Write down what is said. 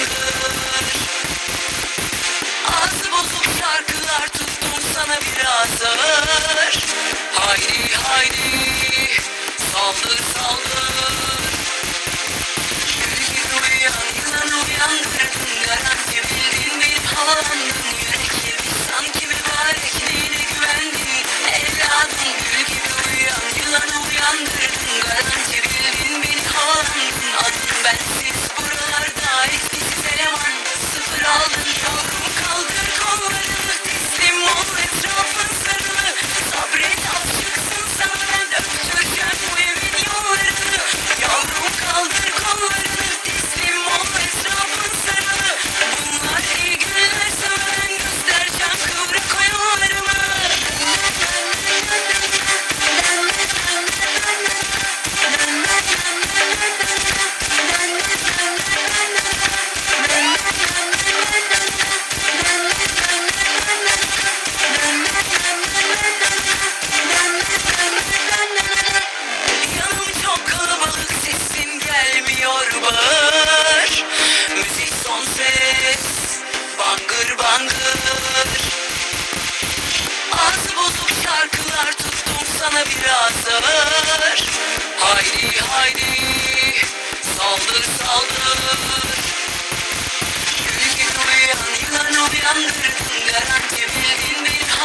vardır Ağzı bozuk şarkılar tuttum sana biraz ağır Poyrazlar Haydi haydi. Saldır saldır. Gülgün uyan yılan uyandırdın Garanti bildin bir